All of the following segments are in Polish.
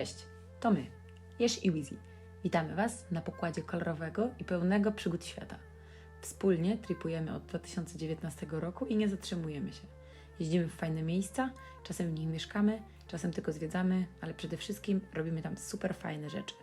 Cześć, to my, Jesz i Wizzy. Witamy Was na pokładzie kolorowego i pełnego przygód świata. Wspólnie tripujemy od 2019 roku i nie zatrzymujemy się. Jeździmy w fajne miejsca, czasem w nich mieszkamy, czasem tylko zwiedzamy, ale przede wszystkim robimy tam super fajne rzeczy.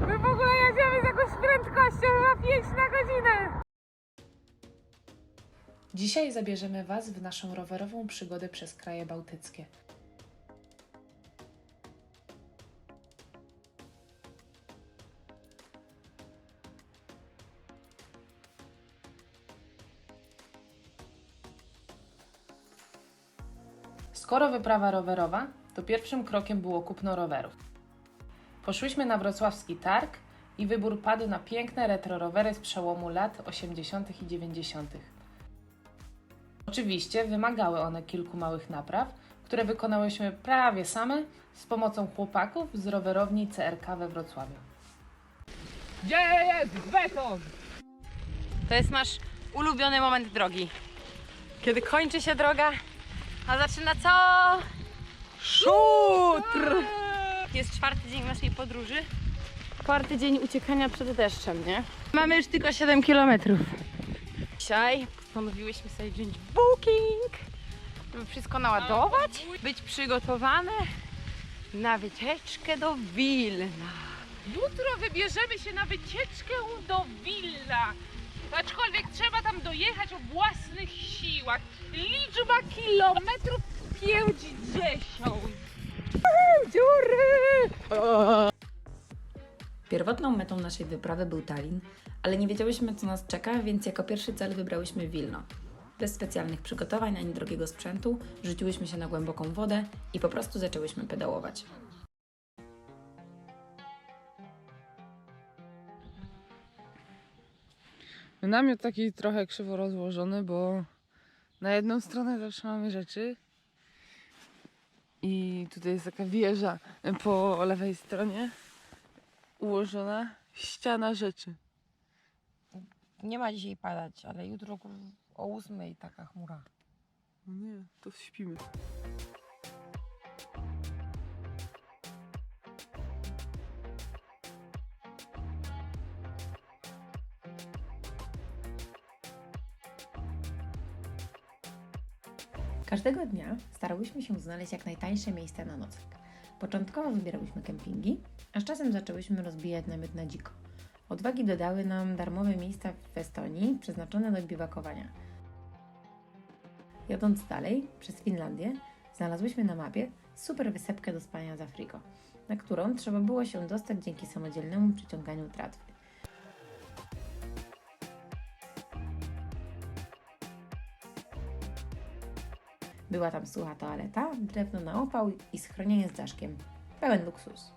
My w ogóle jedziemy z jakąś prędkością na 5 na godzinę. Dzisiaj zabierzemy Was w naszą rowerową przygodę przez kraje bałtyckie. Skoro wyprawa rowerowa, to pierwszym krokiem było kupno rowerów. Poszłyśmy na wrocławski targ i wybór padł na piękne retro rowery z przełomu lat 80. i 90. Oczywiście wymagały one kilku małych napraw, które wykonałyśmy prawie same z pomocą chłopaków z rowerowni CRK we Wrocławiu. Gdzie jest beton? To jest nasz ulubiony moment drogi. Kiedy kończy się droga, a zaczyna co? Szutr! Jest czwarty dzień naszej podróży. Czwarty dzień uciekania przed deszczem, nie? Mamy już tylko 7 kilometrów. Dzisiaj postanowiłyśmy sobie wziąć booking, żeby wszystko naładować, być przygotowane na wycieczkę do Wilna. Jutro wybierzemy się na wycieczkę do Willa. Aczkolwiek trzeba tam dojechać o własnych siłach. Liczba kilometrów 50. Dziury! Pierwotną metą naszej wyprawy był Tallin, ale nie wiedziałyśmy, co nas czeka, więc jako pierwszy cel wybrałyśmy Wilno. Bez specjalnych przygotowań ani drogiego sprzętu, rzuciłyśmy się na głęboką wodę i po prostu zaczęłyśmy pedałować. Namiot taki trochę krzywo rozłożony, bo na jedną stronę zawsze mamy rzeczy i tutaj jest taka wieża po lewej stronie ułożona ściana rzeczy. Nie ma dzisiaj padać, ale jutro o ósmej taka chmura. No nie, to śpimy. Każdego dnia starałyśmy się znaleźć jak najtańsze miejsca na nocleg. Początkowo wybierałyśmy kempingi, a z czasem zaczęłyśmy rozbijać namiot na dziko. Odwagi dodały nam darmowe miejsca w Estonii przeznaczone do biwakowania. Jadąc dalej, przez Finlandię, znalazłyśmy na mapie super wysepkę do spania z Afriko, na którą trzeba było się dostać dzięki samodzielnemu przyciąganiu tratwy. Była tam sucha toaleta, drewno na opał i schronienie z daszkiem. Pełen luksus.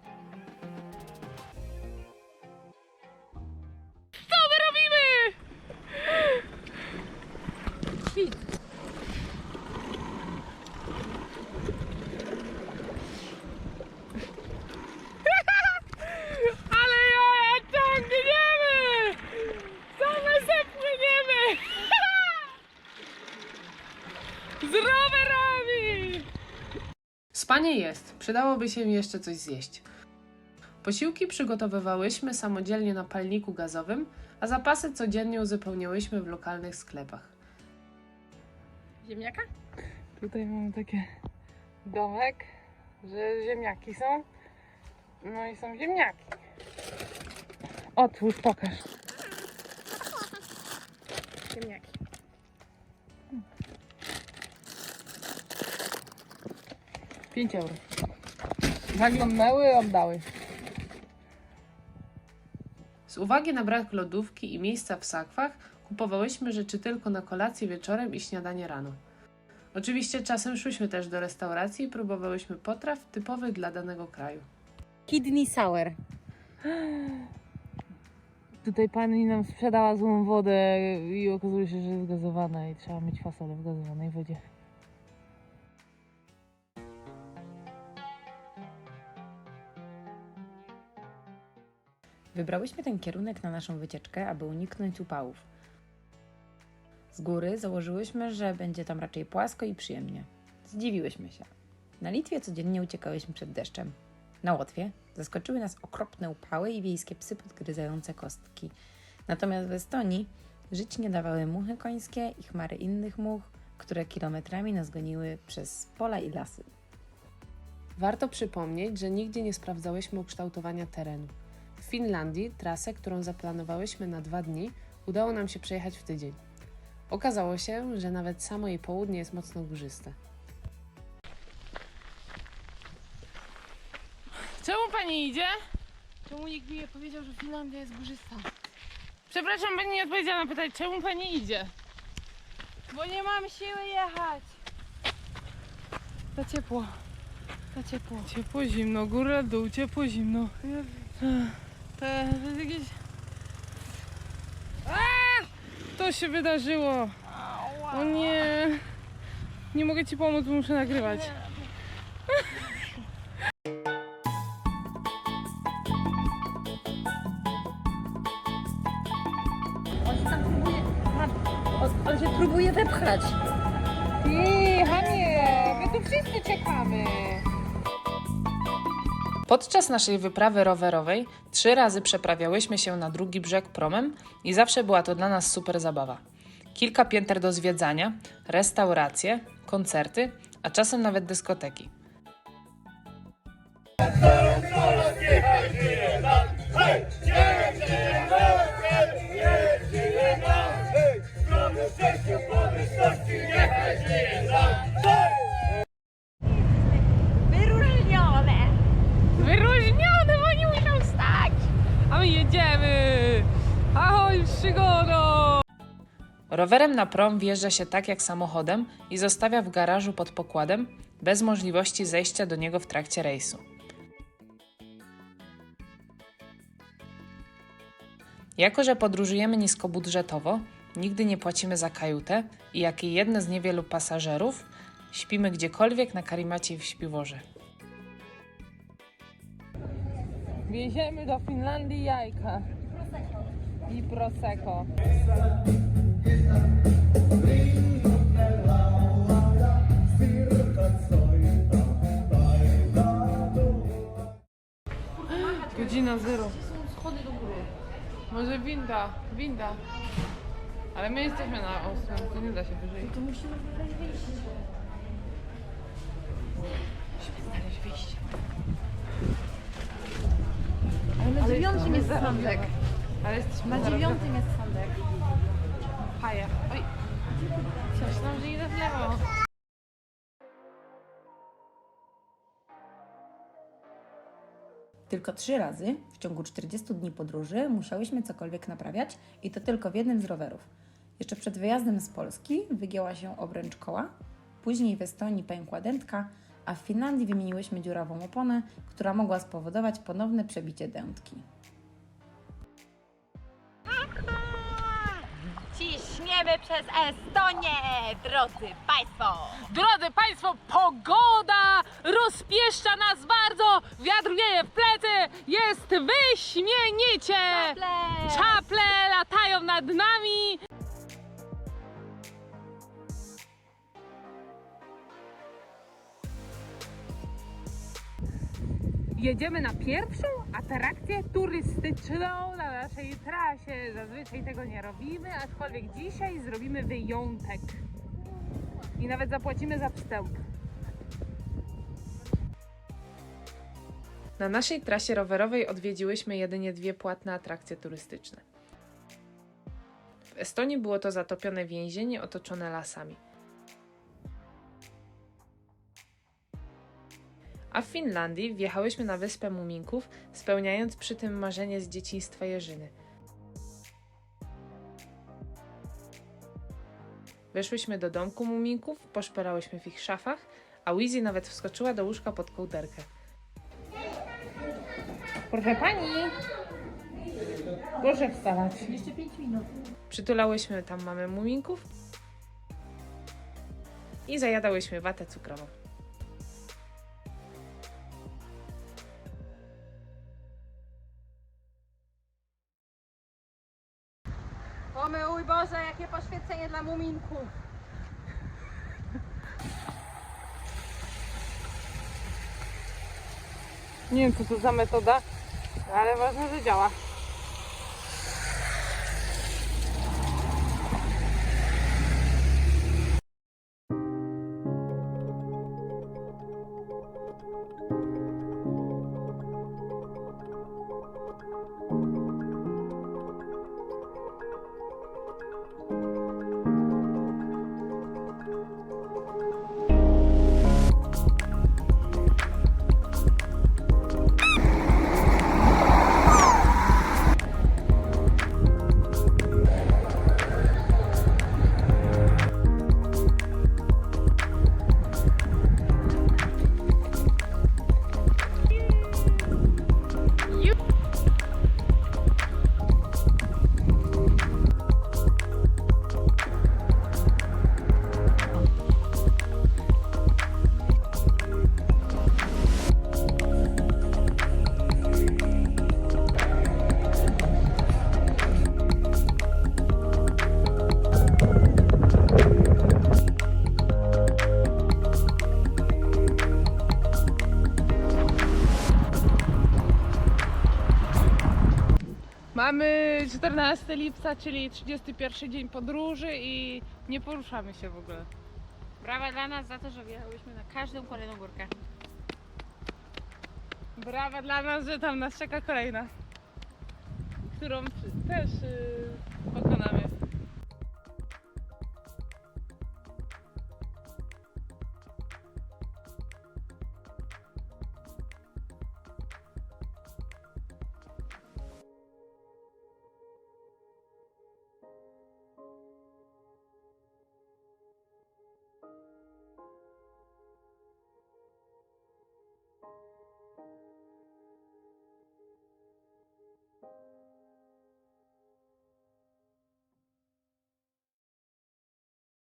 Spanie jest, przydałoby się jeszcze coś zjeść. Posiłki przygotowywałyśmy samodzielnie na palniku gazowym, a zapasy codziennie uzupełniałyśmy w lokalnych sklepach. Ziemniaka? Tutaj mamy takie domek, że ziemniaki są. No i są ziemniaki. Otwórz, pokaż. Ziemniaki. Pięć euro. Zaglądnęły, oddały. Z uwagi na brak lodówki i miejsca w sakwach, kupowałyśmy rzeczy tylko na kolację wieczorem i śniadanie rano. Oczywiście czasem szłyśmy też do restauracji i próbowałyśmy potraw typowych dla danego kraju. Kidney sour. Tutaj pani nam sprzedała złą wodę i okazuje się, że jest gazowana i trzeba mieć fasolę w gazowanej wodzie. Wybrałyśmy ten kierunek na naszą wycieczkę, aby uniknąć upałów. Z góry założyłyśmy, że będzie tam raczej płasko i przyjemnie. Zdziwiłyśmy się. Na Litwie codziennie uciekałyśmy przed deszczem. Na Łotwie zaskoczyły nas okropne upały i wiejskie psy podgryzające kostki. Natomiast w Estonii żyć nie dawały muchy końskie i chmary innych much, które kilometrami nas goniły przez pola i lasy. Warto przypomnieć, że nigdzie nie sprawdzałyśmy ukształtowania terenu. W Finlandii trasę, którą zaplanowałyśmy na dwa dni, udało nam się przejechać w tydzień. Okazało się, że nawet samo jej południe jest mocno górzyste. Czemu pani idzie? Czemu nikt mi nie powiedział, że Finlandia jest górzysta? Przepraszam, pani nie odpowiedziała na pytanie, czemu pani idzie? Bo nie mam siły jechać. Za ciepło. Za ciepło. Ciepło, zimno, góra, dół, ciepło, zimno. Ech, To jest jakieś... A! To się wydarzyło. O nie. Nie mogę ci pomóc, bo muszę nagrywać. On się próbuje wepchać. Ty, Hamie, my tu wszyscy czekamy. Podczas naszej wyprawy rowerowej trzy razy przeprawiałyśmy się na drugi brzeg promem i zawsze była to dla nas super zabawa. Kilka pięter do zwiedzania, restauracje, koncerty, a czasem nawet dyskoteki. Wyróżnione. Wyróżnione, bo nie muszą stać. A my jedziemy. Ahoj, przygodo. Rowerem na prom wjeżdża się tak jak samochodem i zostawia w garażu pod pokładem, bez możliwości zejścia do niego w trakcie rejsu. Jako, że podróżujemy niskobudżetowo, nigdy nie płacimy za kajutę i jak i jedne z niewielu pasażerów, śpimy gdziekolwiek na karimacie i w śpiworze. Wieziemy do Finlandii jajka. I prosecco. Godzina zero. schody do góry. Może winda, winda. Ale my jesteśmy na ostrym, to nie da się wyżej. To musimy wyjść. Musimy znaleźć wyjście. Ale na dziewiątym jest sandek. Ale jesteśmy Na dziewiątym jest Myślałam, że idę w lewo. Tylko trzy razy w ciągu 40 dni podróży musiałyśmy cokolwiek naprawiać i to tylko w jednym z rowerów. Jeszcze przed wyjazdem z Polski wygięła się obręcz koła, później w Estonii pękła dętka, a w Finlandii wymieniłyśmy dziurawą oponę, która mogła spowodować ponowne przebicie dętki. Ciśniemy przez Estonię, drodzy Państwo. Drodzy Państwo, pogoda rozpieszcza nas bardzo, wiatr wieje w plecy, jest wyśmienicie! Ple. Czaple latają nad nami. Jedziemy na pierwszą atrakcję turystyczną na naszej trasie. Zazwyczaj tego nie robimy, aczkolwiek dzisiaj zrobimy wyjątek. I nawet zapłacimy za wstęp. Na naszej trasie rowerowej odwiedziłyśmy jedynie dwie płatne atrakcje turystyczne. W Estonii było to zatopione więzienie otoczone lasami. A w Finlandii wjechałyśmy na wyspę Muminków, spełniając przy tym marzenie z dzieciństwa Jerzyny. Weszłyśmy do domku Muminków, poszperałyśmy w ich szafach, a Wizzy nawet wskoczyła do łóżka pod kołderkę. Proszę pani. Proszę wstawać. Przytulałyśmy tam mamy muminków i zajadałyśmy watę cukrową. O mój Boże, jakie poświęcenie dla muminków. Nie wiem co to za metoda, ale ważne, że działa. 14 lipca, czyli 31 dzień podróży i nie poruszamy się w ogóle. Brawa dla nas za to, że wjechałyśmy na każdą kolejną górkę. Brawa dla nas, że tam nas czeka kolejna, którą też yy,